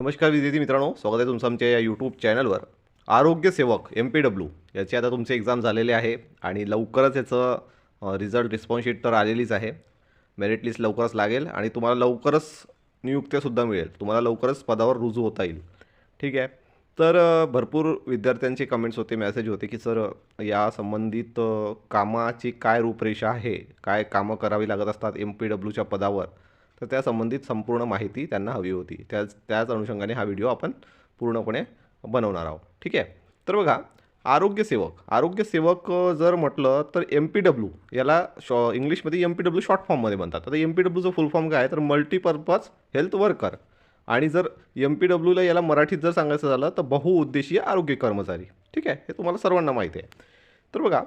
नमस्कार विद्यार्थी मित्रांनो स्वागत आहे तुमचं आमच्या या यूट्यूब चॅनलवर आरोग्य सेवक एम पी डब्ल्यू याची आता तुमचे एक्झाम झालेले आहे आणि लवकरच याचं रिझल्ट रिस्पॉन्स शीट तर आलेलीच आहे. मेरिट लिस्ट लवकरच लागेल आणि तुम्हाला लवकरच नियुक्त्यासुद्धा मिळेल. तुम्हाला लवकरच पदावर रुजू होता येईल. ठीक आहे? तर भरपूर विद्यार्थ्यांचे कमेंट्स होते मेसेज होते की सर या संबंधित कामाची काय रूपरेषा आहे? काय कामं करावी लागत असतात एम पी डब्ल्यूच्या पदावर? तर त्या संबंधित संपूर्ण माहिती त्यांना हवी होती. त्याच त्याच अनुषंगाने हा व्हिडिओ आपण पूर्णपणे बनवणार आहोत. ठीक आहे? तर बघा आरोग्यसेवक आरोग्यसेवक जर म्हटलं तर एम पी डब्ल्यू याला शॉ इंग्लिशमध्ये एम पी डब्ल्यू शॉर्ट फॉर्ममध्ये म्हणतात. आता एम पी डब्ल्यूचं फुल फॉर्म काय आहे? तर मल्टीपर्पज हेल्थ वर्कर आणि जर एम पी डब्ल्यूला याला मराठीत जर सांगायचं झालं तर बहुउद्देशीय आरोग्य कर्मचारी. ठीक आहे? हे तुम्हाला सर्वांना माहिती आहे. तर बघा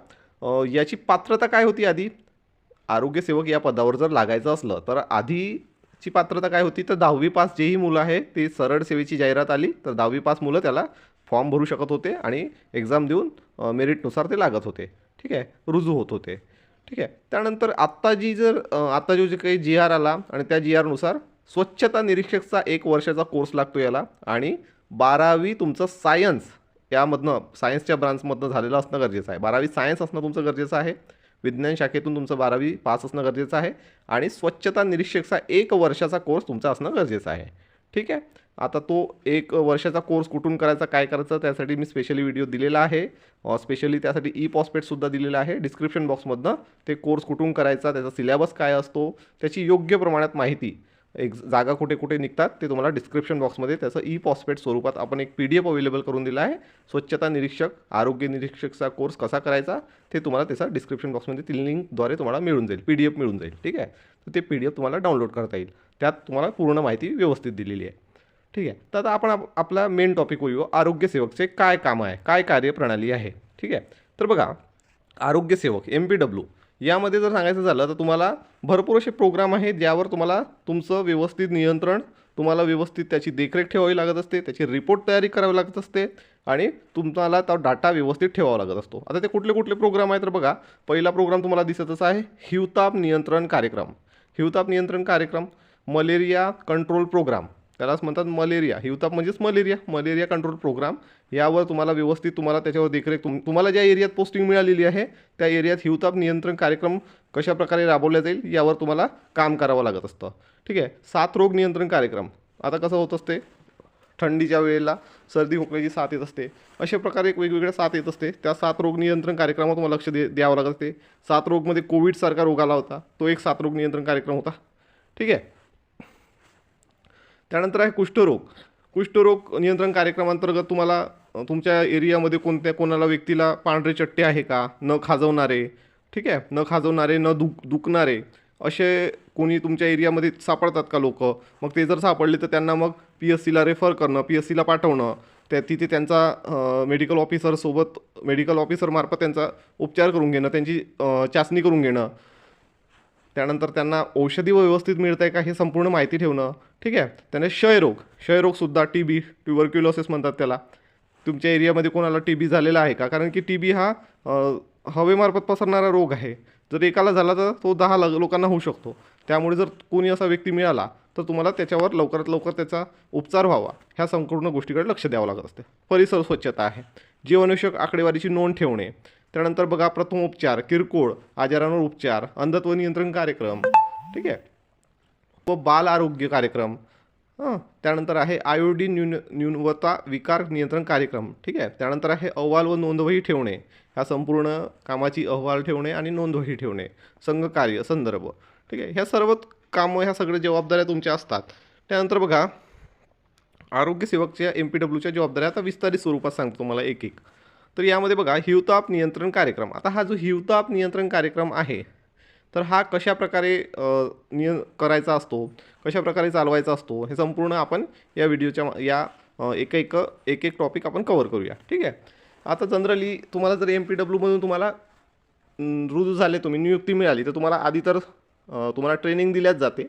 याची पात्रता काय होती आधी? आरोग्यसेवक या पदावर जर लागायचं असलं तर आधी ची पात्रता काय होती? तर दहावी पास जेही मुलं आहे ते सरळ सेवेची जाहिरात आली. तर दहावी पास मुलं त्याला फॉर्म भरू शकत होते आणि एक्झाम देऊन मेरिटनुसार ते लागत होते. ठीक आहे? रुजू होत होते. ठीक आहे? त्यानंतर आत्ता जी जर आत्ता जो जे काही जी आर आला आणि त्या जी आरनुसार स्वच्छता निरीक्षकचा एक वर्षाचा कोर्स लागतो याला आणि बारावी तुमचं सायन्स यामधनं सायन्सच्या ब्रांचमधनं झालेलं असणं गरजेचं आहे. बारावी सायन्स असणं तुमचं गरजेचं आहे. विज्ञान शाखेतून तुमचं बारावी पास असणं गरजेचं आहे आणि स्वच्छता निरीक्षकचा एक वर्षाचा कोर्स तुमचा असणं गरजेचं आहे. ठीक आहे? आता तो एक वर्षाचा कोर्स कुठून करायचा काय करायचं त्यासाठी मी स्पेशली व्हिडिओ दिलेला आहे. स्पेशली त्यासाठी ई पॉस्पेटसुद्धा दिलेला आहे. डिस्क्रिप्शन बॉक्समधनं ते कोर्स कुठून करायचा त्याचा सिलेबस काय असतो त्याची योग्य प्रमाणात माहिती एक जागा कुठे कुठे निघतात ते तुम्हाला डिस्क्रिप्शन बॉक्समध्ये त्याचं ई पॉस्पेट स्वरूपात आपण एक पी डी एफ अवेलेबल करून दिला आहे. स्वच्छता निरीक्षक आरोग्य निरीक्षकचा कोर्स कसा करायचा ते तुम्हाला त्याचा डिस्क्रिप्शन बॉक्समध्ये ती लिंकद्वारे तुम्हाला मिळून जाईल. पी डी एफ मिळून जाईल. ठीक आहे? तर ते पी डी एफ तुम्हाला डाउनलोड करता येईल. त्यात तुम्हाला पूर्ण माहिती व्यवस्थित दिलेली आहे. ठीक आहे? तर आता आपण आप- आपला मेन टॉपिक होईल. आरोग्यसेवकचे काय काम आहे? काय कार्यप्रणाली आहे? ठीक आहे? तर बघा आरोग्यसेवक एम पी डब्ल्यू यामध्ये जर सांगायचं झालं तर तुम्हाला भरपूर असे प्रोग्राम आहेत ज्यावर तुम्हाला तुमचं व्यवस्थित नियंत्रण तुम्हाला व्यवस्थित त्याची देखरेख ठेवावी लागत असते त्याची रिपोर्ट तयारी करावी लागत असते आणि तुम्हाला तो डाटा व्यवस्थित ठेवावा लागत असतो. आता ते कुठले कुठले प्रोग्राम आहेत तर बघा पहिला प्रोग्राम तुम्हाला दिसतच आहे हिवताप नियंत्रण कार्यक्रम. हिवताप नियंत्रण कार्यक्रम मलेरिया कंट्रोल प्रोग्राम त्यालाच म्हणतात मलेरिया. हिवताप म्हणजेच मलेरिया. मलेरिया कंट्रोल प्रोग्राम यावर तुम्हाला व्यवस्थित तुम्हाला त्याच्यावर देखरेख तुम तुम्हाला ज्या एरियात पोस्टिंग मिळालेली आहे त्या एरियात हिवताप नियंत्रण कार्यक्रम कशाप्रकारे राबवल्या राबवला जाईल यावर तुम्हाला काम करावं लागत असतं. ठीक आहे? सात रोग नियंत्रण कार्यक्रम. आता कसं होत असते? थंडीच्या वेळेला सर्दी खोकल्याची साथ येत असते. अशा प्रकारे एक वेगवेगळ्या साथ येत असते. त्या सात रोग नियंत्रण कार्यक्रमात तुम्हाला लक्ष दे द्यावं लागत असते. सात रोगमध्ये कोविडसारखा रोग आला होता. तो एक सात रोग नियंत्रण कार्यक्रम होता. ठीक आहे? त्यानंतर आहे कुष्ठरोग. कुष्ठरोग नियंत्रण कार्यक्रमांतर्गत तुम्हाला तुमच्या एरियामध्ये कोणत्या कोणाला व्यक्तीला पांढरे चट्टे आहे का न खाजवणारे ठीक आहे न खाजवणारे न दुख दुखणारे असे कोणी तुमच्या एरियामध्ये सापडतात का लोक? मग ते जर सापडले तर त्यांना मग पी एस सीला रेफर करणं पी एस सीला पाठवणं. त्या तिथे त्यांचा मेडिकल ऑफिसरसोबत मेडिकल ऑफिसरमार्फत त्यांचा उपचार करून घेणं त्यांची चाचणी करून घेणं. त्यानंतर त्यांना औषधी व्यवस्थित मिळत आहे का हे संपूर्ण माहिती ठेवणं ठीक आहे? त्याने क्षयरोग क्षयरोगसुद्धा टी बी ट्युबरक्युलोसिस म्हणतात त्याला. तुमच्या एरियामध्ये कोणाला टी बी झालेला आहे का? कारण की टी बी हा हवेमार्फत पसरणारा रोग आहे. जर एकाला झाला तर तो दहा ल लोकांना होऊ शकतो. त्यामुळे जर कोणी असा व्यक्ती मिळाला तर तुम्हाला त्याच्यावर लवकरात लवकर त्याचा उपचार व्हावा. ह्या संपूर्ण गोष्टीकडे लक्ष द्यावं लागत असते. परिसर स्वच्छता आहे. जीवनावश्यक आकडेवारीची नोंद ठेवणे त्यानंतर बघा प्रथम उपचार किरकोळ आजारांवर उपचार अंधत्व नियंत्रण कार्यक्रम ठीक आहे? व बाल आरोग्य कार्यक्रम हां त्यानंतर आहे आयोडीन न्यून न्यूनवता विकार नियंत्रण कार्यक्रम ठीक आहे? त्यानंतर आहे अहवाल व नोंदवही ठेवणे ह्या संपूर्ण कामाची अहवाल ठेवणे आणि नोंदवही ठेवणे संघकार्य संदर्भ ठीक आहे? ह्या सर्व कामं ह्या सगळ्या जबाबदाऱ्या तुमच्या असतात. त्यानंतर बघा आरोग्यसेवकच्या एम पी डब्ल्यूच्या जबाबदाऱ्या आता विस्तारित स्वरूपात सांगतो तुम्हाला एक एक तर यामध्ये बघा हिवताप नियंत्रण कार्यक्रम. आता हा जो हिवताप नियंत्रण कार्यक्रम आहे तर हा कशा प्रकारे निय करायचा असतो कशा प्रकारे चालवायचा असतो हे संपूर्ण आपण या व्हिडिओच्या या एक एक एक एक टॉपिक आपण कवर करूया. ठीक आहे? आता जनरली तुम्हाला जर एम पी डब्ल्यूमधून तुम्हाला रुजू झाले तुम्ही नियुक्ती मिळाली तर तुम्हाला आधी तर तुम्हाला ट्रेनिंग दिल्याच जाते.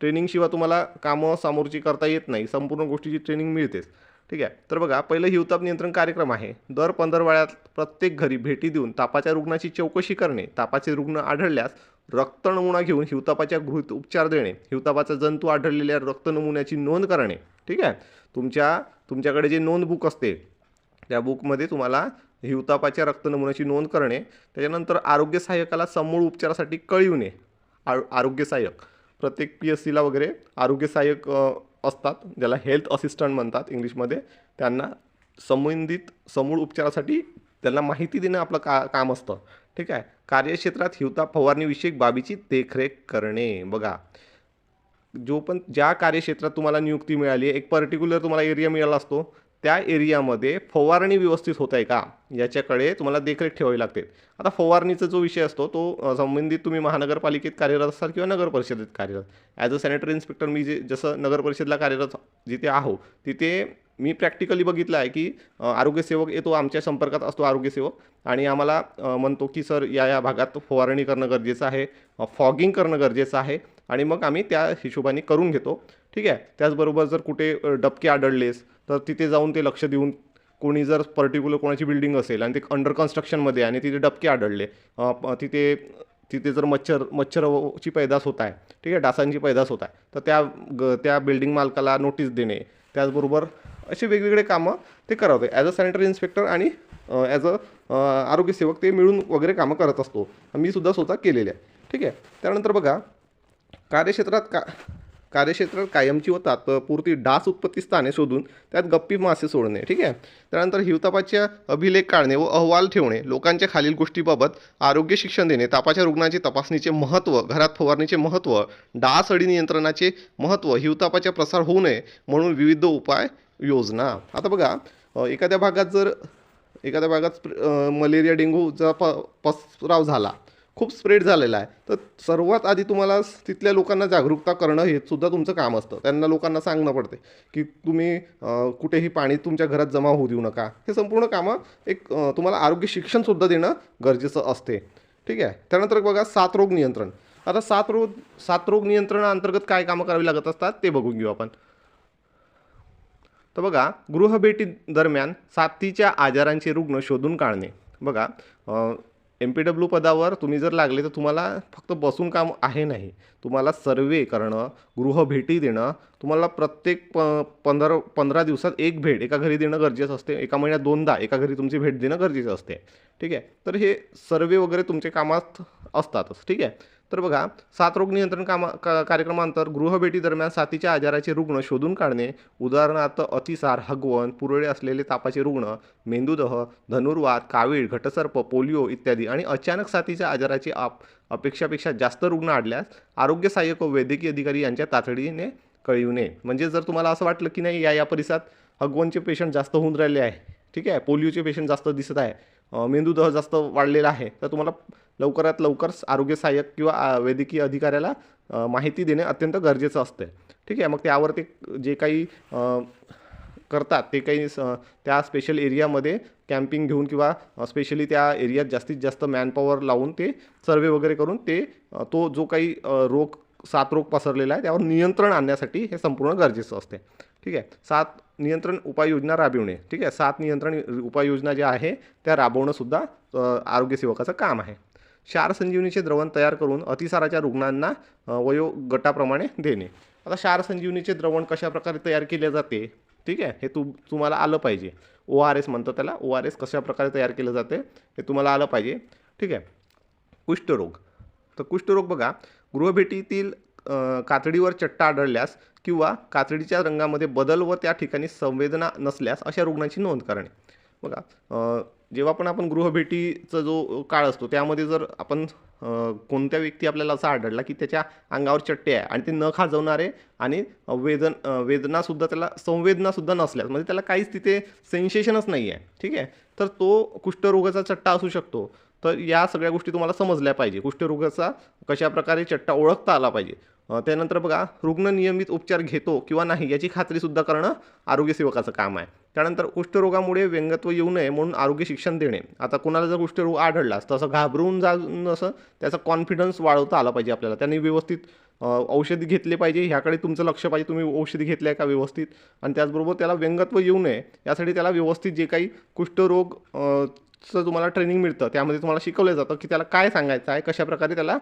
ट्रेनिंगशिवाय तुम्हाला कामं समोरची करता येत नाही. संपूर्ण गोष्टीची ट्रेनिंग मिळतेच. ठीक आहे? तर बघा पहिलं हिवताप नियंत्रण कार्यक्रम आहे. दर पंधरवाड्यात प्रत्येक घरी भेटी देऊन तापाच्या रुग्णाची चौकशी करणे तापाचे रुग्ण आढळल्यास रक्त नमुना घेऊन हिवतापाच्या गृहित उपचार देणे हिवतापाचा जंतू आढळलेल्या रक्त नमुन्याची नोंद करणे. ठीक आहे? तुमच्या तुमच्याकडे जे नोंद बुक असते त्या बुकमध्ये तुम्हाला हिवतापाच्या रक्त नमुन्याची नोंद करणे त्याच्यानंतर आरोग्य सहाय्यकाला समूळ उपचारासाठी कळविणे आ आरोग्य सहाय्यक. प्रत्येक पी एस सीला वगैरे आरोग्य सहाय्यक असतात ज्याला हेल्थ असिस्टंट म्हणतात इंग्लिशमध्ये त्यांना संबंधित समूळ उपचारासाठी त्यांना माहिती देणं आपलं का काम असतं. ठीक आहे? कार्यक्षेत्रात हिवता फवारणीविषयक बाबीची देखरेख करणे. बघा. जो पण ज्या कार्यक्षेत्रात तुम्हाला नियुक्ती मिळाली आहे एक पर्टिक्युलर तुम्हाला एरिया मिळाला असतो त्या एरियामध्ये फवारणी व्यवस्थित होत आहे का? याच्याकडे तुम्हाला देखरेख ठेवावी लागते. आता फवारणीचा जो विषय असतो तो संबंधित तुम्ही महानगरपालिकेत कार्यरत असाल किंवा नगर परिषदेत कार्यरत. ॲज अ सॅनिटरी इन्स्पेक्टर मी जे जसं नगर परिषदेला कार्यरत जिथे आहो तिथे मी प्रॅक्टिकली बघितलं आहे की आरोग्यसेवक येतो आमच्या संपर्कात असतो आरोग्यसेवक आणि आम्हाला म्हणतो की सर या या भागात फवारणी करणं गरजेचं आहे फॉगिंग करणं गरजेचं आहे आणि मग आम्ही त्या हिशोबाने करून घेतो. ठीक आहे? त्याचबरोबर जर कुठे डबके आढळलेस तर तिथे जाऊन ते लक्ष देऊन कोणी जर पर्टिक्युलर कोणाची बिल्डिंग असेल आणि ते अंडर कन्स्ट्रक्शनमध्ये आणि तिथे डबके आढळले तिथे तिथे जर मच्छर मच्छरची पैदास होत आहे ठीक आहे डासांची पैदास होत आहे तर त्या ग त्या बिल्डिंग मालकाला नोटीस देणे त्याचबरोबर असे वेगवेगळे कामं ते करावते. ॲज अ सॅनिटरी इन्स्पेक्टर आणि ॲज अ आरोग्यसेवक ते मिळून वगैरे कामं करत असतो. मी सुद्धा स्वतः केलेले आहे. ठीक आहे? त्यानंतर बघा कार्यक्षेत्रात का कार्यक्षेत्रात कायमची व तात्पुरती डास उत्पत्ती स्थाने शोधून त्यात गप्पी मासे सोडणे ठीक आहे? त्यानंतर हिवतापाच्या अभिलेख काढणे व अहवाल ठेवणे लोकांच्या खालील गोष्टीबाबत आरोग्य शिक्षण देणे तापाच्या रुग्णाचे तपासणीचे महत्त्व घरात फवारणीचे महत्त्व डास अडी नियंत्रणाचे महत्त्व हिवतापाचा प्रसार होऊ नये म्हणून विविध उपाय योजना. आता बघा एखाद्या भागात जर एखाद्या भागात मलेरिया डेंग्यूचा प पसराव झाला खूप स्प्रेड झालेला आहे. तर सर्वात आधी तुम्हाला तिथल्या लोकांना जागरूकता करणं हे सुद्धा तुमचं काम असतं. त्यांना लोकांना सांगणं पडते की तुम्ही कुठेही पाणी तुमच्या घरात जमा होऊ देऊ नका. हे संपूर्ण कामं एक तुम्हाला आरोग्य शिक्षणसुद्धा देणं गरजेचं असते. ठीक आहे? त्यानंतर बघा सात रोग नियंत्रण. आता सात रोग सात रोग नियंत्रणाअंतर्गत काय कामं करावी लागत असतात ते बघून घेऊ आपण. तर बघा गृहभेटी दरम्यान साथीच्या आजारांचे रुग्ण शोधून काढणे. बघा एम पी डब्ल्यू पदावर तुम्ही जर लागले तर तुम्हाला फक्त बसून काम आहे नाही. तुम्हाला सर्वे करणं गृहभेटी देणं तुम्हाला प्रत्येक प पंधरा पंधरा दिवसात एक भेट एका घरी देणं गरजेचं असते. एका महिन्यात दोनदा एका घरी तुमची भेट देणं गरजेचं असते. ठीक आहे? तर हे सर्वे वगैरे तुमच्या कामात असतातच. ठीक आहे? तर बघा सात रोग नियंत्रण कामा का कार्यक्रमांतर गृहभेटी दरम्यान साथीच्या आजाराचे रुग्ण शोधून काढणे उदाहरणार्थ अतिसार हगवण पुरळे असलेले तापाचे रुग्ण मेंदूदह धनुर्वात कावीळ घटसर्प पोलिओ इत्यादी आणि अचानक साथीच्या आजाराचे आप अपेक्षापेक्षा जास्त रुग्ण आढल्यास आरोग्य सहाय्यक व वैद्यकीय अधिकारी यांच्या तातडीने कळविणे म्हणजे जर तुम्हाला असं वाटलं की नाही या या परिसरात हगवणचे पेशंट जास्त होऊन राहिले आहे ठीक आहे पोलिओचे पेशंट जास्त दिसत आहे मेंदूदह जास्त वाढलेला आहे तर तुम्हाला लवकरात लवकर आरोग्य सहाय्यक किंवा वैद्यकीय अधिकाऱ्याला माहिती देणे अत्यंत गरजेचं असते ठीक आहे मग त्यावर ते जे काही करतात ते काही त्या स्पेशल एरियामध्ये कॅम्पिंग घेऊन किंवा स्पेशली त्या एरियात जास्तीत जास्त मॅनपॉवर लावून ते सर्वे वगैरे करून ते तो जो काही रोग सात रोग पसरलेला आहे त्यावर नियंत्रण आणण्यासाठी हे संपूर्ण गरजेचं असते ठीक आहे सात नियंत्रण उपाययोजना राबविणे. ठीक आहे सात नियंत्रण उपाययोजना ज्या आहे त्या राबवणंसुद्धा आरोग्यसेवकाचं काम आहे. क्षार संजीवनीचे द्रवण तयार करून अतिसाराच्या रुग्णांना वयोगटाप्रमाणे देणे. आता क्षार संजीवनीचे द्रवण कशाप्रकारे तयार केले जाते? ठीक आहे हे तू तुम्हाला आलं पाहिजे. ओ आर एस म्हणतात त्याला. ओ आर एस कशाप्रकारे तयार केलं जाते हे तुम्हाला आलं पाहिजे. ठीक आहे. कुष्ठरोग. तर कुष्ठरोग बघा गृहभेटीतील कातडीवर चट्टा आढळल्यास किंवा कातडीच्या रंगामध्ये बदल व त्या ठिकाणी संवेदना नसल्यास अशा रुग्णांची नोंद करणे. बघा जेव्हा पण आपण गृहभेटीचा जो काळ असतो त्यामध्ये जर आपण कोणत्या व्यक्ती आपल्याला असा आढळला की त्याच्या अंगावर चट्टे आहे आणि ते न खाजवणारे आणि वेदन वेदनासुद्धा त्याला संवेदनासुद्धा नसल्यास म्हणजे त्याला काहीच तिथे सेन्सेशनच नाही आहे ठीक आहे? तर तो कुष्ठरोगाचा चट्टा असू शकतो. तर या सगळ्या गोष्टी तुम्हाला समजल्या पाहिजे. कुष्ठरोगाचा कशाप्रकारे चट्टा ओळखता आला पाहिजे. त्यानंतर बघा रुग्ण नियमित उपचार घेतो किंवा नाही याची खात्रीसुद्धा करणं आरोग्यसेवकाचं काम आहे. त्यानंतर कुष्ठरोगामुळे व्यंगत्व येऊ नये म्हणून आरोग्य शिक्षण देणे. आता कोणाला जर कुष्ठरोग आढळलास तसं घाबरून जा असं त्याचा कॉन्फिडन्स वाढवता आला पाहिजे आपल्याला. त्यांनी व्यवस्थित औषधी घेतले पाहिजे. ह्याकडे तुमचं लक्ष पाहिजे. तुम्ही औषधी घेतल्या का व्यवस्थित? आणि त्याचबरोबर त्याला व्यंगत्व येऊ नये. यासाठी त्याला व्यवस्थित जे काही कुष्ठरोग चं तुम्हाला ट्रेनिंग मिळतं. त्यामध्ये तुम्हाला शिकवलं जातं की त्याला काय सांगायचं आहे कशाप्रकारे त्याला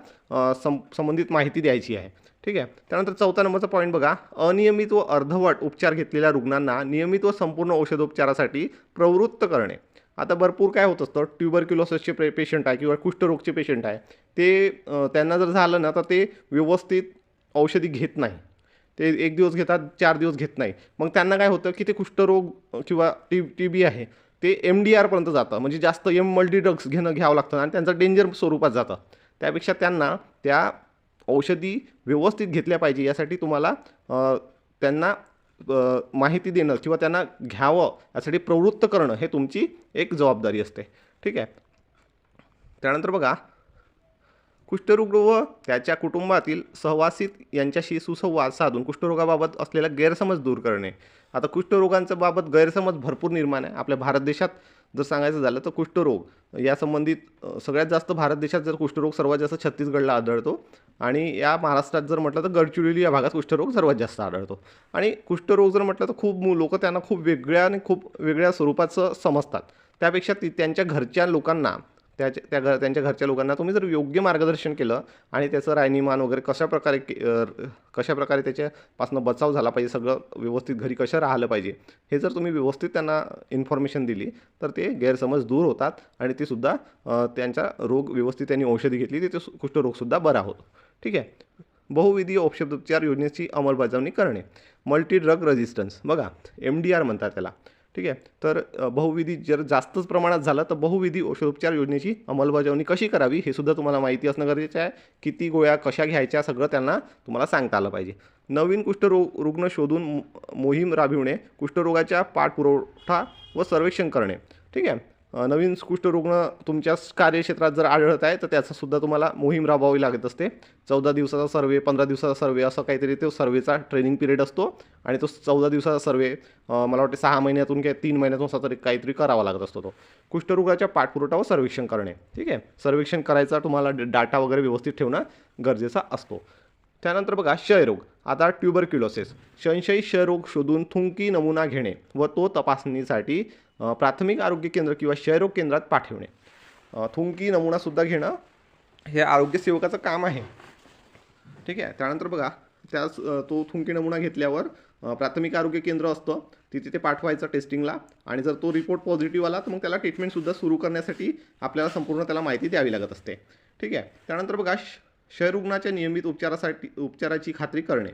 सं संबंधित माहिती द्यायची आहे. ठीक आहे? त्यानंतर चौथा नंबरचा पॉईंट बघा. अनियमित व अर्धवट उपचार घेतलेल्या रुग्णांना नियमित व संपूर्ण औषधोपचारासाठी प्रवृत्त करणे. आता भरपूर काय होत असतं? ट्युबरक्युलोसिसचे पे पेशंट आहे किंवा कुष्ठरोगचे पेशंट आहे. ते त्यांना जर झालं ना तर ते व्यवस्थित औषधी घेत नाही. ते एक दिवस घेतात चार दिवस घेत नाही. मग त्यांना काय होतं की ते कुष्ठरोग किंवा टी टी बी आहे. ते एम डी आरपर्यंत जातं. म्हणजे जास्त एम मल्टी ड्रग्स घेणं घ्यावं लागतं आणि त्यांचं डेंजर स्वरूपात जातं. त्यापेक्षा त्यांना त्या औषधी व्यवस्थित घेतल्या पाहिजे यासाठी तुम्हाला त्यांना माहिती देणं किंवा त्यांना घ्यावं यासाठी प्रवृत्त करणं हे तुमची एक जबाबदारी असते. ठीक आहे? त्यानंतर बघा कुष्ठरोग व त्याच्या कुटुंबातील सहवासित यांच्याशी सुसंवाद साधून कुष्ठरोगाबाबत असलेला गैरसमज दूर करणे. आता कुष्ठरोगांच्या बाबत गैरसमज भरपूर निर्माण आहे. आपल्या भारत देशात जर सांगायचं झालं तर कुष्ठरोग या संबंधित सगळ्यात जास्त भारत देशात जर कुष्ठरोग सर्वात जास्त छत्तीसगडला आढळतो आणि या महाराष्ट्रात जर म्हटलं तर गडचिरोली या भागात कुष्ठरोग सर्वात जास्त आढळतो. आणि कुष्ठरोग जर म्हटलं तर खूप लोक त्यांना खूप वेगळ्या आणि खूप वेगळ्या स्वरूपाचं समजतात. त्यापेक्षा ती त्यांच्या घरच्या लोकांना त्याच्या त्या घर त्यांच्या घरच्या लोकांना तुम्ही जर योग्य मार्गदर्शन केलं आणि त्याचं राहणीमान वगैरे कशा प्रकारे के कशा प्रकारे त्याच्यापासून बचाव झाला पाहिजे सगळं व्यवस्थित घरी कसं राहिलं पाहिजे हे जर तुम्ही व्यवस्थित त्यांना इन्फॉर्मेशन दिली तर ते गैरसमज दूर होतात आणि ते सुद्धा त्यांचा रोग व्यवस्थित त्यांनी औषधी घेतली ते कुष्ठरोगसुद्धा बरा होतो. ठीक आहे? बहुविधी औषधोपचार योजनेची अंमलबजावणी करणे. मल्टी ड्रग रेजिस्टन्स बघा एम डी आर म्हणतात त्याला. ठीक आहे? तर बहुविधी जर जास्तच प्रमाणात झालं तर बहुविधी औषधोपचार योजनेची अंमलबजावणी कशी करावी हे सुद्धा तुम्हाला माहिती असणं गरजेचं आहे. किती गोळ्या कशा घ्यायच्या सगळं त्यांना तुम्हाला सांगता आलं पाहिजे. नवीन कुष्ठरोग रुग्ण शोधून मोहीम राबविणे कुष्ठरोगाच्या पाठपुरवठा व सर्वेक्षण करणे. ठीक आहे? नवीन नवीन कुष्ठरुग्ण तुमच्या कार्यक्षेत्रात जर आढळत आहे तर त्याचासुद्धा तुम्हाला मोहीम राबवावी लागत असते. चौदा दिवसाचा सर्वे पंधरा दिवसाचा सर्वे असं काहीतरी तो सर्वेचा ट्रेनिंग पिरियड असतो आणि तो चौदा दिवसाचा सर्वे मला वाटते सहा महिन्यातून किंवा तीन महिन्यातून असा तरी काहीतरी करावा लागत असतो तो. कुष्ठरुग्णाच्या पाठपुरवठा व सर्वेक्षण करणे. ठीक आहे? सर्वेक्षण करायचा तुम्हाला डाटा वगैरे व्यवस्थित ठेवणं गरजेचा असतो. त्यानंतर बघा क्षयरोग आता ट्युबरक्युलोसिस. संशयी क्षयरोग शोधून थुंकी नमुना घेणे व तो तपासणीसाठी प्राथमिक आरोग्य केंद्र किंवा क्षयरोग केंद्रात पाठवणे. थुंकी नमुनासुद्धा घेणं हे आरोग्य सेवकाचं काम आहे. ठीक आहे? त्यानंतर बघा त्या तो थुंकी नमुना घेतल्यावर प्राथमिक आरोग्य केंद्र असतं. तिथे ते पाठवायचं टेस्टिंगला आणि जर तो रिपोर्ट पॉझिटिव्ह आला तर मग त्याला ट्रीटमेंटसुद्धा सुरू करण्यासाठी आपल्याला संपूर्ण त्याला माहिती द्यावी लागत असते. ठीक आहे? त्यानंतर बघा श- क्षयरुग्णाच्या नियमित उपचारासाठी उपचाराची खात्री करणे.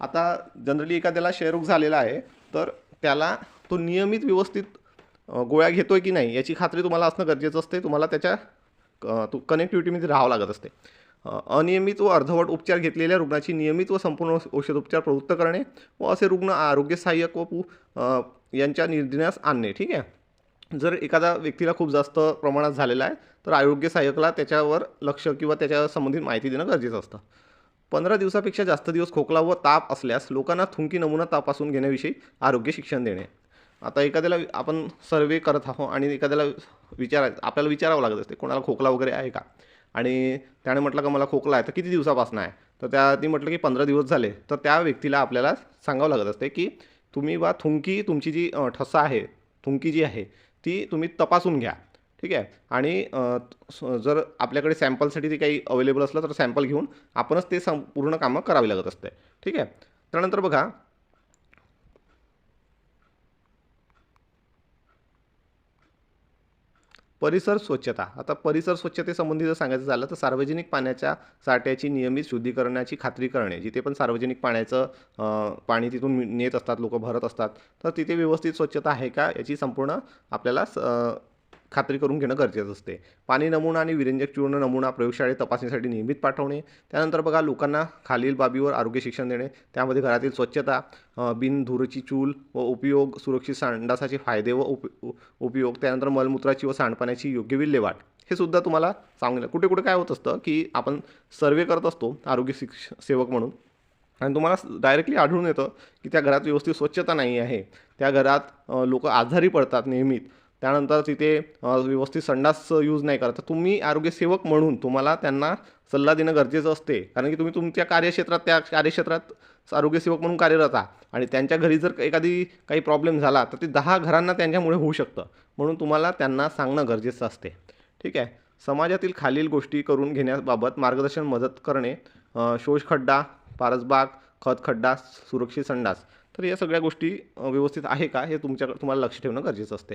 आता जनरली एखाद्याला क्षयरोग झालेला आहे तर त्याला तो नियमित व्यवस्थित गोळ्या गोळ्या घेतोय की नाही याची खात्री तुम्हाला असणं गरजेचं असते. तुम्हाला त्याच्या अ, तो कनेक्टिव्हिटीमध्ये राहावं लागत असते. अनियमित व अर्धवट उपचार घेतलेल्या रुग्णाची नियमित व संपूर्ण औषध औषधोपचार प्रवृत्त करणे व असे रुग्ण आरोग्य सहाय्यक व पू यांच्या निर्दिनास आणणे. ठीक आहे? जर एखादा व्यक्तीला खूप जास्त प्रमाणात झालेला आहे तर आरोग्य सहाय्यकला त्याच्यावर लक्ष किंवा त्याच्या संबंधित माहिती देणं गरजेचं असतं. पंधरा दिवसापेक्षा जास्त दिवस खोकला व ताप असल्यास लोकांना थुंकी नमुना तपासून घेण्याविषयी आरोग्य शिक्षण देणे. आता एखाद्याला आपण सर्वे करत आहोत आणि एखाद्याला विचारायचं आपल्याला विचारावं लागत असते कोणाला खोकला वगैरे आहे का? आणि त्याने म्हटलं का मला खोकला आहे. तर किती दिवसापासून आहे? तर त्या ती म्हटलं की पंधरा दिवस झाले. तर त्या व्यक्तीला आपल्याला सांगावं लागत असते की तुम्ही बा थुंकी तुमची जी ठसा आहे थुंकी जी आहे ती तुम्ही तपासून घ्या. ठीक आहे? आणि जर आपल्याकडे सॅम्पलसाठी ते काही अवेलेबल असलं तर सॅम्पल घेऊन आपणच ते सं पूर्ण कामं करावी लागत असते. ठीक आहे? त्यानंतर बघा परिसर स्वच्छता. आता परिसर स्वच्छतेसंबंधी जर सांगायचं झालं तर सार्वजनिक पाण्याच्या साठ्याची नियमित शुद्धीकरणाची खात्री करणे. जिथे पण सार्वजनिक पाण्याचं पाणी तिथून नेत असतात लोक भरत असतात तर तिथे व्यवस्थित स्वच्छता आहे का याची संपूर्ण आपल्याला स- खात्री करून घेणं गरजेचं असते. पाणी नमुना आणि विरंजक चूर्ण नमुना प्रयोगशाळेत तपासणीसाठी नियमित पाठवणे त्यानंतर बघा लोकांना खालील बाबीवर आरोग्य शिक्षण देणे त्यामध्ये घरातील स्वच्छता बिनधुरची चूल व उपयोग सुरक्षित सांडासाचे फायदे व उप उपयोग त्यानंतर मलमूत्राची व सांडपाण्याची योग्य विल्हेवाट. हे सुद्धा तुम्हाला सांगितलं कुठे कुठे काय होत असतं की आपण सर्वे करत असतो आरोग्य शिक्ष सेवक म्हणून आणि तुम्हाला डायरेक्टली आढळून येतं की त्या घरात व्यवस्थित स्वच्छता नाही आहे. त्या घरात लोक आजारी पडतात नेहमीत त्यानंतर तिथे व्यवस्थित संडास यूज नाही करत. तर तुम्ही आरोग्यसेवक म्हणून तुम्हाला त्यांना सल्ला देणं गरजेचं असते. कारण की तुम्ही तुमच्या कार्यक्षेत्रात त्या कार्यक्षेत्रात आरोग्यसेवक म्हणून कार्यरत आहात आणि त्यांच्या घरी जर एखादी काही प्रॉब्लेम झाला तर ते दहा घरांना त्यांच्यामुळे होऊ शकतं. म्हणून तुम्हाला त्यांना सांगणं गरजेचं असते. ठीक आहे? समाजातील खालील गोष्टी करून घेण्याबाबत मार्गदर्शन मदत करणे शोषखड्डा पारसबाग खतखड्डा सुरक्षित संडास. तर या सगळ्या गोष्टी व्यवस्थित आहे का? हे तुमच्या तुम्हाला लक्ष ठेवणं गरजेचं असते.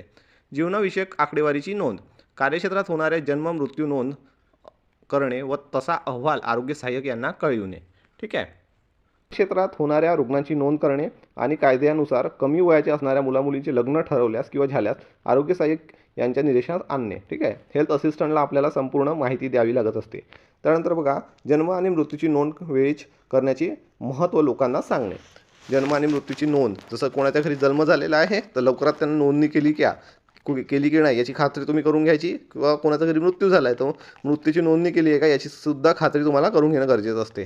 जीवनाविषयक आकडेवारीची नोंद. कार्यक्षेत्रात होणाऱ्या जन्म मृत्यू नोंद करणे व तसा अहवाल आरोग्य सहाय्यक यांना कळविणे. ठीक आहे? क्षेत्रात होणाऱ्या रुग्णांची नोंद करणे आणि कायद्यानुसार कमी वयाचे असणाऱ्या मुलामुलींचे लग्न ठरवल्यास किंवा झाल्यास आरोग्य सहाय्यक यांच्या निदेशनात आणणे. ठीक आहे? हेल्थ असिस्टंटला आपल्याला संपूर्ण माहिती द्यावी लागत असते. त्यानंतर बघा जन्म आणि मृत्यूची नोंद वेळीच करण्याचे महत्त्व लोकांना सांगणे. जन्म आणि मृत्यूची नोंद. जसं कोणाच्या घरी जन्म झालेला आहे तर लवकरात त्यांना नोंदणी केली क्या केली की नाही याची खात्री तुम्ही करून घ्यायची किंवा कोणाचा घरी मृत्यू झाला आहे तो मृत्यूची नोंदणी केली आहे का याची सुद्धा खात्री तुम्हाला करून घेणं गरजेचं असते.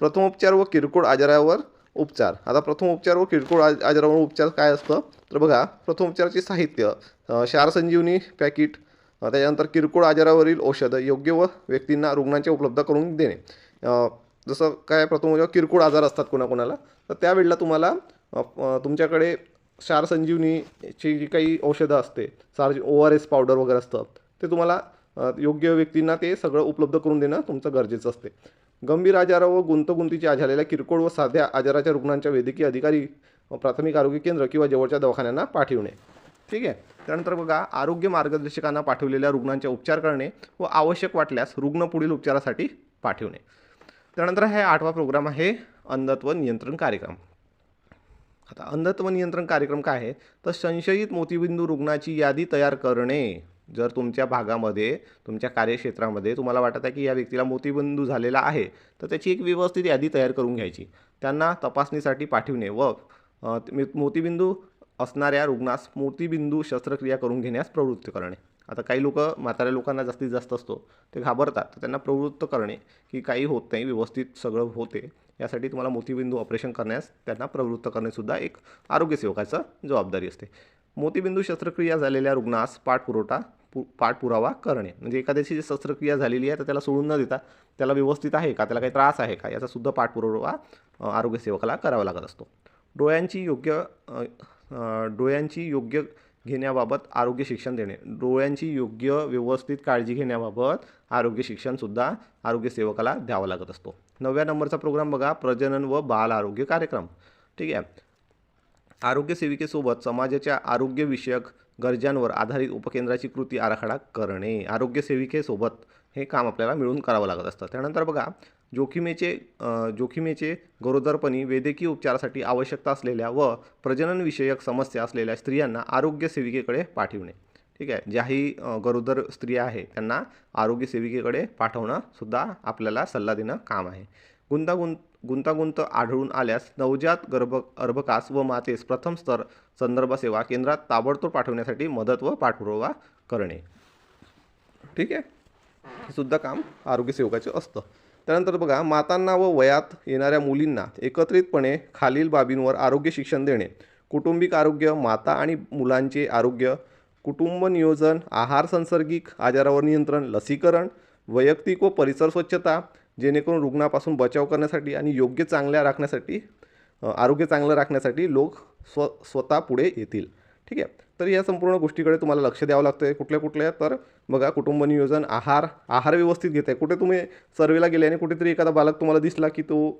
प्रथमोपचार व किरकोळ आजारावर उपचार. आता प्रथमोपचार व किरकोळ आज आजारावर उपचार काय असतं? तर बघा प्रथमोपचाराचे साहित्य शार संजीवनी पॅकेट त्याच्यानंतर किरकोळ आजारावरील औषधं योग्य व व्यक्तींना रुग्णांच्या उपलब्ध करून देणे. जसं काय प्रथम किरकोळ आजार असतात कोणाकोणाला तर त्यावेळेला तुम्हाला तुमच्याकडे क्षार संजीवनीची जी काही औषधं असते सार ओ आर एस पावडर वगैरे असतं ते तुम्हाला योग्य व्यक्तींना ते सगळं उपलब्ध करून देणं तुमचं गरजेचं असते. गंभीर आजार व गुंतगुंतीच्या झालेल्या किरकोळ व साध्या आजाराच्या रुग्णांच्या वैद्यकीय अधिकारी प्राथमिक आरोग्य केंद्र किंवा जवळच्या दवाखान्यांना पाठविणे. ठीक आहे? त्यानंतर बघा आरोग्य मार्गदर्शकांना पाठवलेल्या रुग्णांचे उपचार करणे व आवश्यक वाटल्यास रुग्ण पुढील उपचारासाठी पाठवणे. त्यानंतर हे आठवा प्रोग्राम आहे अंधत्व नियंत्रण कार्यक्रम. आता अंधत्व नियंत्रण कार्यक्रम काय आहे? तर संशयित मोतीबिंदू रुग्णाची यादी तयार करणे. जर तुमच्या भागामध्ये तुमच्या कार्यक्षेत्रामध्ये तुम्हाला वाटत आहे की या व्यक्तीला मोतीबिंदू झालेला आहे तर त्याची एक व्यवस्थित यादी तयार करून घ्यायची. त्यांना तपासणीसाठी पाठविणे व मी- मोतीबिंदू असणाऱ्या रुग्णास मोतीबिंदू शस्त्रक्रिया करून घेण्यास प्रवृत्त करणे. आता काही लोक म्हाताऱ्या लोकांना जास्तीत जास्त असतो ते घाबरतात तर त्यांना प्रवृत्त करणे की काही होत नाही व्यवस्थित सगळं होते. यासाठी तुम्हाला मोतीबिंदू ऑपरेशन करण्यास त्यांना प्रवृत्त करणेसुद्धा एक आरोग्यसेवकाचं जबाबदारी असते. मोतीबिंदू शस्त्रक्रिया झालेल्या रुग्णास पाठपुरवठा पु पाठपुरावा करणे. म्हणजे एखाद्याची जी शस्त्रक्रिया झालेली आहे तर त्याला सोडून न देता त्याला व्यवस्थित आहे का त्याला काही त्रास आहे का याचासुद्धा पाठपुरावा आरोग्यसेवकाला करावा लागत असतो. डोळ्यांची योग्य डोळ्यांची योग्य घेण्याबाबत आरोग्य शिक्षण देणे. डोळ्यांची योग्य व्यवस्थित काळजी घेण्याबाबत आरोग्य शिक्षणसुद्धा आरोग्यसेवकाला द्यावा लागत असतो. नवव्या नंबरचा प्रोग्राम बघा प्रजनन व बाल आरोग्य कार्यक्रम. ठीक आहे? आरोग्य सेविकेसोबत समाजाच्या आरोग्यविषयक गरजांवर आधारित उपकेंद्राची कृती आराखडा करणे. आरोग्य सेविकेसोबत हे काम आपल्याला मिळून करावं लागत असतं. त्यानंतर बघा जोखीमेचे जोखिमेचे जोखीमेचे गरोदरपणी वैद्यकीय उपचारासाठी आवश्यकता असलेल्या व प्रजननविषयक समस्या असलेल्या स्त्रियांना आरोग्य सेविकेकडे पाठविणे. ठीक आहे? ज्याही गरोदर स्त्रिया आहे त्यांना आरोग्य सेविकेकडे पाठवणं सुद्धा आपल्याला सल्ला देणं काम आहे. गुंतागुंत गुंतागुंत आढळून आल्यास नवजात गर्भ अर्भकास व मातेस प्रथम स्तर संदर्भ सेवा केंद्रात ताबडतोब पाठवण्यासाठी मदत व पाठपुरावा करणे. ठीक आहे? हे सुद्धा काम आरोग्यसेवकाचे असतं. त्यानंतर बघा मातांना व वयात येणाऱ्या मुलींना एकत्रितपणे खालील बाबींवर आरोग्य शिक्षण देणे. कुटुंबिक आरोग्य माता आणि मुलांचे आरोग्य कुटुंब नियोजन आहार संसर्गिक आजारावर नियंत्रण लसीकरण वैयक्तिक व परिसर स्वच्छता जेणेकरून रुग्णापासून बचाव करण्यासाठी आणि योग्य चांगल्या राखण्यासाठी आरोग्य चांगलं राखण्यासाठी लोक स्व स्वतः पुढे येतील. ठीक आहे? तर या संपूर्ण गोष्टीकडे तुम्हाला लक्ष द्यावं लागतं आहे कुठल्या कुठल्या. तर बघा कुटुंब नियोजन आहार आहार व्यवस्थित घेत आहे कुठे तुम्ही सर्वेला गेले आणि कुठेतरी एखादा बालक तुम्हाला दिसला की तो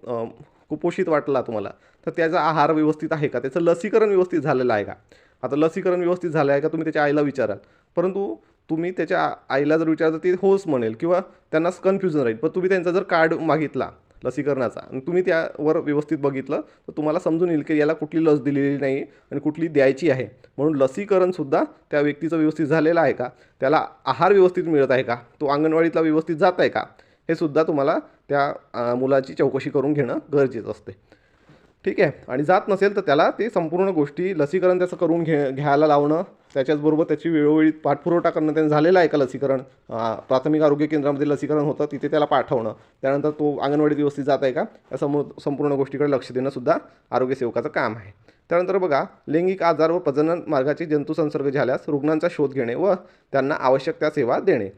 कुपोषित वाटला तुम्हाला तर त्याचा आहार व्यवस्थित आहे का? त्याचं लसीकरण व्यवस्थित झालेलं आहे का? आता लसीकरण व्यवस्थित झालं आहे का तुम्ही त्याच्या आईला विचाराल. परंतु तुम्ही त्याच्या आईला जर विचारलं तर ती होच म्हणेल किंवा त्यांना कन्फ्युजन राहील. पण तुम्ही त्यांचा जर कार्ड मागितला लसीकरणाचा आणि तुम्ही त्यावर व्यवस्थित बघितलं तर तुम्हाला समजून येईल की याला कुठली लस दिलेली नाही आणि कुठली द्यायची आहे. म्हणून लसीकरणसुद्धा त्या व्यक्तीचं व्यवस्थित झालेलं आहे का? त्याला आहार व्यवस्थित मिळत आहे का? तो अंगणवाडीतला व्यवस्थित जात आहे का? हे सुद्धा तुम्हाला त्या मुलाची चौकशी करून घेणं गरजेचं असते. ठीक आहे. आणि जात नसेल तर त्याला ते संपूर्ण गोष्टी लसीकरण त्याचं करून घे घ्यायला लावणं त्याच्याचबरोबर त्याची वेळोवेळी पाठपुरवठा करणं त्यांनी झालेलं आहे का लसीकरण? प्राथमिक आरोग्य केंद्रामध्ये लसीकरण होतं तिथे त्याला पाठवणं. त्यानंतर तो अंगणवाडीत व्यवस्थित जात आहे का? या समोर संपूर्ण गोष्टीकडे लक्ष देणंसुद्धा आरोग्यसेवकाचं काम आहे. त्यानंतर बघा लैंगिक आजार व प्रजनन मार्गाचे जंतुसंसर्ग झाल्यास रुग्णांचा शोध घेणे व त्यांना आवश्यक त्या सेवा देणे.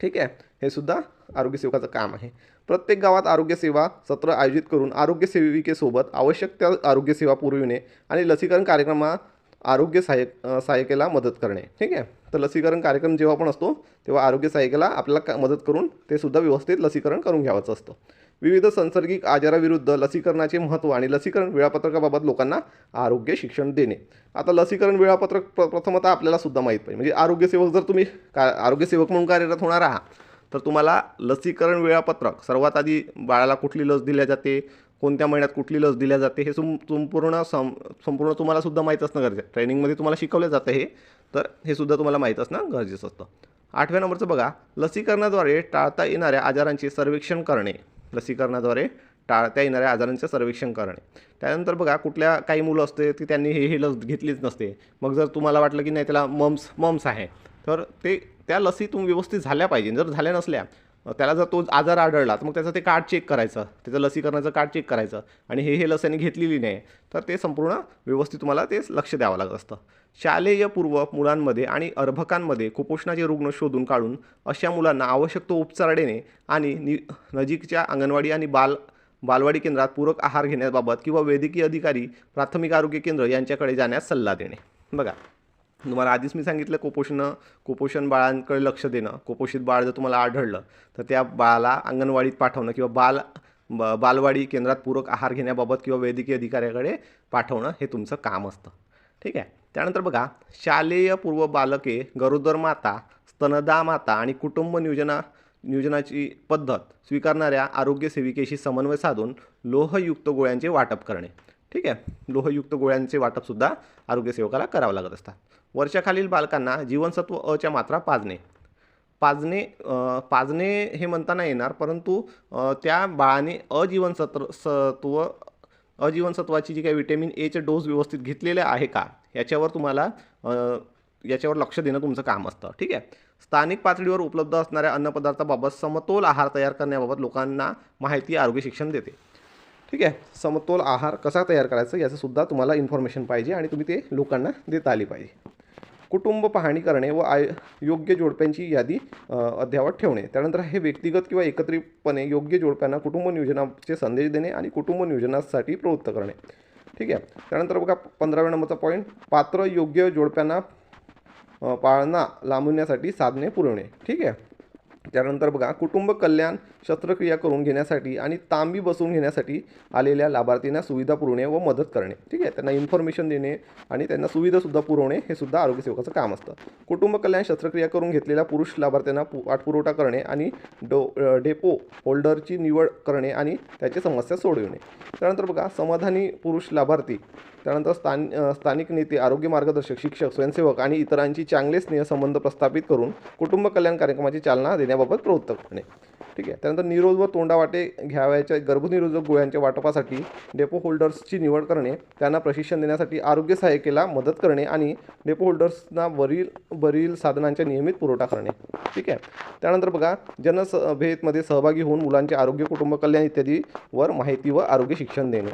ठीक आहे. हे सुद्धा आरोग्यसेवकाचं काम आहे. प्रत्येक गावात आरोग्यसेवा सत्र आयोजित करून आरोग्यसेविकेसोबत आवश्यक त्या आरोग्यसेवा पुरविणे आणि लसीकरण कार्यक्रमात आरोग्य सहाय्यक सहायिकेला सहाय्यकेला मदत करणे. ठीक आहे? तर लसीकरण कार्यक्रम जेव्हा पण असतो तेव्हा आरोग्य सहाय्यकेला आपल्याला का मदत करून ते सुद्धा व्यवस्थित लसीकरण करून घ्यावंचं असतं. विविध संसर्गिक आजाराविरुद्ध लसीकरणाचे महत्त्व आणि लसीकरण वेळापत्रकाबाबत लोकांना आरोग्य शिक्षण देणे. आता लसीकरण वेळापत्रक प्र प्रथमतः आपल्याला सुद्धा माहीत पाहिजे. म्हणजे आरोग्यसेवक जर तुम्ही का आरोग्यसेवक म्हणून कार्यरत होणार आहात तर तुम्हाला लसीकरण वेळापत्रक सर्वात आधी बाळाला कुठली लस दिल्या जाते कोणत्या महिन्यात कुठली लस दिल्या जाते हे सं संपूर्ण सं संपूर्ण तुम्हाला सुद्धा माहीत असणं गरजेचं आहे. ट्रेनिंगमध्ये तुम्हाला शिकवलं जातं हे तर हे सुद्धा तुम्हाला माहीत असणं गरजेचं असतं. आठव्या नंबरचं बघा लसीकरणाद्वारे टाळता येणाऱ्या आजारांचे सर्वेक्षण करणे. लसीकरणाद्वारे टाळता येणाऱ्या आजारांचे सर्वेक्षण करणे. त्यानंतर बघा कुठल्या काही मुलं असते की त्यांनी हे ही लस घेतलीच नसते. मग जर तुम्हाला वाटलं की नाही त्याला मम्स मम्स आहे. तर ते त्या लसी तुम्ही व्यवस्थित झाल्या पाहिजे. जर झाल्या नसल्या त्याला जर तो आजार आढळला तर मग त्याचं ते कार्ड चेक करायचं. त्याचं लसीकरणाचं कार्ड चेक करायचं. आणि हे हे लस घेतलेली नाही तर ते संपूर्ण व्यवस्थित तुम्हाला ते लक्ष द्यावं लागत असतं. शालेय पूर्व मुलांमध्ये आणि अर्भकांमध्ये कुपोषणाचे रुग्ण शोधून काढून अशा मुलांना आवश्यक तो उपचार देणे आणि नि नजीकच्या अंगणवाडी आणि बाल बालवाडी केंद्रात पूरक आहार घेण्याबाबत किंवा वैद्यकीय अधिकारी प्राथमिक आरोग्य केंद्र यांच्याकडे जाण्यास सल्ला देणे. बघा तुम्हाला आधीच मी सांगितलं कुपोषण कुपोषण बाळांकडे लक्ष देणं. कुपोषित बाळ जर तुम्हाला आढळलं तर त्या बाळाला अंगणवाडीत पाठवणं किंवा बाल ब बालवाडी केंद्रात पूरक आहार घेण्याबाबत किंवा वैद्यकीय अधिकाऱ्याकडे पाठवणं हे तुमचं काम असतं. ठीक आहे? त्यानंतर बघा शालेय पूर्व बालके गरोदर माता स्तनदा माता आणि कुटुंब नियोजना नियोजनाची पद्धत स्वीकारणाऱ्या आरोग्य सेविकेशी समन्वय साधून लोहयुक्त गोळ्यांचे वाटप करणे. ठीक आहे? लोहयुक्त गोळ्यांचे वाटपसुद्धा आरोग्यसेवकाला करावं लागत असतात. वर्षाखालील बालकांना जीवनसत्व अच्या मात्रा पाजणे. पाजणे पाजणे हे म्हणता नाही येणार परंतु त्या बाळाने अजीवनसत्र सत्व अजीवनसत्वाची जी काही विटॅमिन एचे डोस व्यवस्थित घेतलेले आहे का? याच्यावर तुम्हाला याच्यावर लक्ष देणं तुमचं काम असतं. ठीक आहे? स्थानिक पातळीवर उपलब्ध असणाऱ्या अन्नपदार्थाबाबत समतोल आहार तयार करण्याबाबत लोकांना माहिती आरोग्य शिक्षण देते. ठीक आहे? समतोल आहार कसा तयार करायचा याचंसुद्धा तुम्हाला इन्फॉर्मेशन पाहिजे आणि तुम्ही ते लोकांना देता आली पाहिजे. कुटुंब पाहणी करणे व आय योग्य जोडप्यांची यादी अद्ययावत ठेवणे. त्यानंतर हे व्यक्तिगत किंवा एकत्रितपणे योग्य जोडप्यांना कुटुंब नियोजनाचे संदेश देणे आणि कुटुंब नियोजनासाठी प्रवृत्त करणे. ठीक आहे? त्यानंतर बघा पंधराव्या नंबरचा पॉईंट पात्र योग्य जोडप्यांना पाळणा लांबवण्यासाठी साधने पुरवणे. ठीक आहे? त्यानंतर बघा कुटुंब कल्याण शस्त्रक्रिया करून घेण्यासाठी आणि तांबी बसवून घेण्यासाठी आलेल्या लाभार्थींना सुविधा पुरवणे व मदत करणे. ठीक आहे? त्यांना इन्फॉर्मेशन देणे आणि त्यांना सुविधासुद्धा पुरवणे हे सुद्धा आरोग्यसेवकाचं काम असतं. कुटुंब कल्याण शस्त्रक्रिया करून घेतलेल्या पुरुष लाभार्थ्यांना पु पाठपुरवठा करणे आणि डो डेपो होल्डरची निवड करणे आणि त्याची समस्या सोडविणे. त्यानंतर बघा समाधानी पुरुष लाभार्थी त्यानंतर स्थान स्थानिक नेते आरोग्य मार्गदर्शक शिक्षक स्वयंसेवक आणि इतरांची चांगले स्नेहसंबंध प्रस्थापित करून कुटुंब कल्याण कार्यक्रमाची चालना देण्याबाबत प्रवृत्त करणे. ठीक आहे. त्यानंतर निरोध व तोंडावाटे घ्यावयाच्या गर्भनिरोधक गोळ्यांच्या वाटपासाठी डेपो होल्डर्सची निवड करणे त्यांना प्रशिक्षण देण्यासाठी आरोग्य सहाय्यकेला मदत करणे आणि डेपो होल्डर्सना वरील वरील साधनांचा नियमित पुरवठा करणे. ठीक आहे. त्यानंतर बघा जनसभेतमध्ये सहभागी होऊन मुलांचे आरोग्य कुटुंब कल्याण इत्यादीवर माहिती व आरोग्य शिक्षण देणे.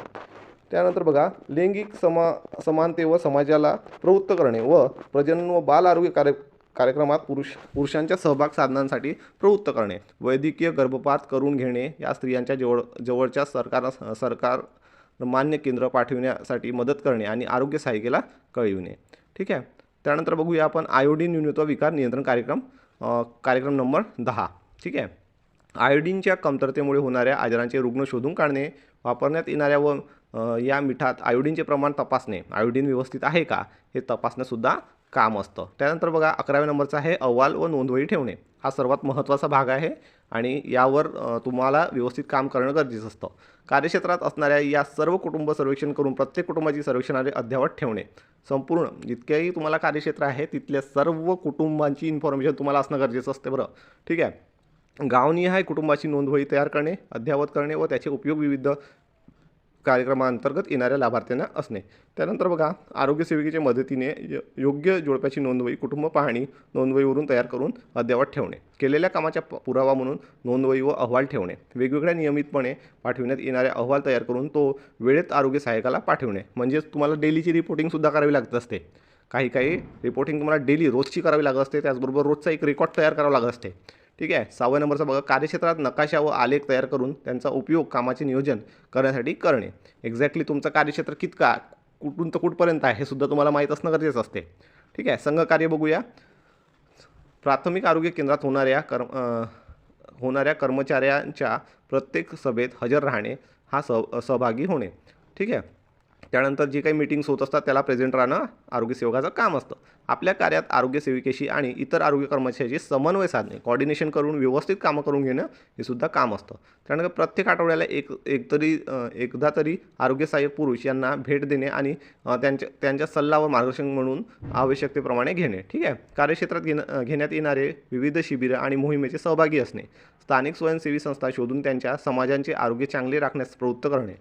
त्यानंतर बघा लैंगिक समा समानते व समाजाला प्रवृत्त करणे व प्रजनन व बाल आरोग्य कार्य कार्यक्रमात पुरुष पुरुषांच्या सहभाग साधनांसाठी प्रवृत्त करणे वैद्यकीय गर्भपात करून घेणे या स्त्रियांच्या जवळ जवळच्या सरकार सरकार मान्य केंद्र पाठविण्यासाठी मदत करणे आणि आरोग्य सहाय्यकेला कळविणे. ठीक आहे? त्यानंतर बघूया आपण आयोडीन न्यूनत्व विकार नियंत्रण कार्यक्रम कार्यक्रम नंबर दहा. ठीक आहे? आयोडीनच्या कमतरतेमुळे होणाऱ्या आजारांचे रुग्ण शोधून काढणे वापरण्यात येणाऱ्या व या मिठात आयोडीनचे प्रमाण तपासणे. आयोडीन व्यवस्थित आहे का? हे तपासणंसुद्धा काम असतं. त्यानंतर बघा अकराव्या नंबरचा आहे अहवाल व नोंदवही ठेवणे. हा सर्वात महत्त्वाचा भाग आहे आणि यावर तुम्हाला व्यवस्थित काम करणं गरजेचं असतं. कार्यक्षेत्रात असणाऱ्या या सर्व कुटुंब सर्वेक्षण करून प्रत्येक कुटुंबाची सर्वेक्षणाने अद्यावत ठेवणे. संपूर्ण जितकेही तुम्हाला कार्यक्षेत्र आहे तिथल्या सर्व कुटुंबांची इन्फॉर्मेशन तुम्हाला असणं गरजेचं असते बरं. ठीक आहे? गावनिहाय कुटुंबाची नोंदवही तयार करणे अद्ययावत करणे व त्याचे उपयोग विविध कार्यक्रमाअंतर्गत येणाऱ्या लाभार्थ्यांना असणे. त्यानंतर बघा आरोग्य सेविकेच्या मदतीने य- योग्य जोडप्याची नोंदवही कुटुंब पाहणी नोंदवहीवरून तयार करून अद्ययावत ठेवणे. केलेल्या कामाच्या पुरावा म्हणून नोंदवही व अहवाल ठेवणे. वेगवेगळ्या नियमितपणे पाठविण्यात येणारे अहवाल तयार करून तो वेळेत आरोग्य सहाय्यकाला पाठविणे. म्हणजेच तुम्हाला डेलीची रिपोर्टिंगसुद्धा करावी लागत असते. काही काही रिपोर्टिंग तुम्हाला डेली रोजची करावी लागत असते. त्याचबरोबर रोजचा एक रेकॉर्ड तयार करावा लागत असते. ठीक आहे? सहाव्या नंबरचा बघा कार्यक्षेत्रात नकाशा व आलेख तयार करून त्यांचा उपयोग कामाचे नियोजन करण्यासाठी करणे. एक्झॅक्टली तुमचं कार्यक्षेत्र कितका कुठून तर कुठपर्यंत आहे हे सुद्धा तुम्हाला माहीत असणं गरजेचं असते. ठीक आहे? संघकार्य बघूया. प्राथमिक आरोग्य केंद्रात होणाऱ्या कर्म होणाऱ्या कर्मचाऱ्यांच्या प्रत्येक सभेत हजर राहणे हा सह सहभागी होणे. ठीक आहे? त्यानंतर जे काही मीटिंग्स होत असतात त्याला प्रेझेंट राहणं आरोग्य सेवकाचं काम असतं. आपल्या कार्यात आरोग्य सेविकेशी आणि इतर आरोग्य कर्मचाऱ्याशी समन्वय साधणे कॉर्डिनेशन करून व्यवस्थित कामं करून घेणं हे सुद्धा काम असतं. त्यानंतर प्रत्येक आठवड्याला एक एक तरी एकदा तरी आरोग्य सहाय्यक पुरुष यांना भेट देणे आणि त्यांच्या त्यांच्या सल्ला व मार्गदर्शन म्हणून आवश्यकतेप्रमाणे घेणे. ठीक आहे? कार्यक्षेत्रात घेणं घेण्यात येणारे विविध शिबिरं आणि मोहिमेचे सहभागी असणे स्थानिक स्वयंसेवी संस्था शोधून त्यांच्या समाजांचे आरोग्य चांगले राखण्यास प्रवृत्त करणे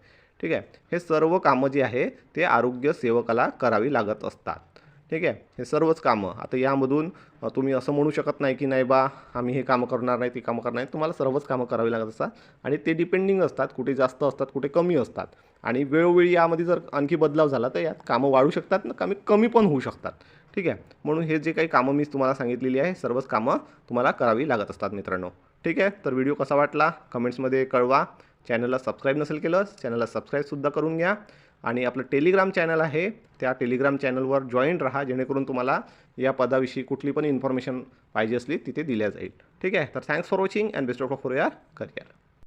ठीक आहे? हे सर्व कामं जी आहे ते आरोग्य सेवकाला करावी लागत असतात. ठीक आहे? हे सर्वच कामं. आता यामधून तुम्ही असं म्हणू शकत नाही की नाही बा आम्ही हे कामं करणार नाही ती कामं करणार नाही. तुम्हाला सर्वच कामं करावी लागत असतात आणि ते डिपेंडिंग असतात. कुठे जास्त असतात कुठे कमी असतात. आणि वेळोवेळी यामध्ये जर आणखी बदलाव झाला तर यात कामं वाढू शकतात ना कमी कमी पण होऊ शकतात. ठीक आहे? म्हणून हे जे काही कामं मी तुम्हाला सांगितलेली आहे सर्वच कामं तुम्हाला करावी लागत असतात मित्रांनो. ठीक आहे? तर व्हिडिओ कसा वाटला? कमेंट्समध्ये कळवा. चॅनलला सबस्क्राईब नसेल केलं चॅनलला सबस्क्राईबसुद्धा करून घ्या. आणि आपलं टेलिग्राम चॅनल आहे त्या टेलिग्राम चॅनलवर जॉईन राहा जेणेकरून तुम्हाला या पदाविषयी कुठली पण इन्फॉर्मेशन पाहिजे असली तिथे दिल्या जाईल. ठीक आहे? तर thanks for watching and best of for your career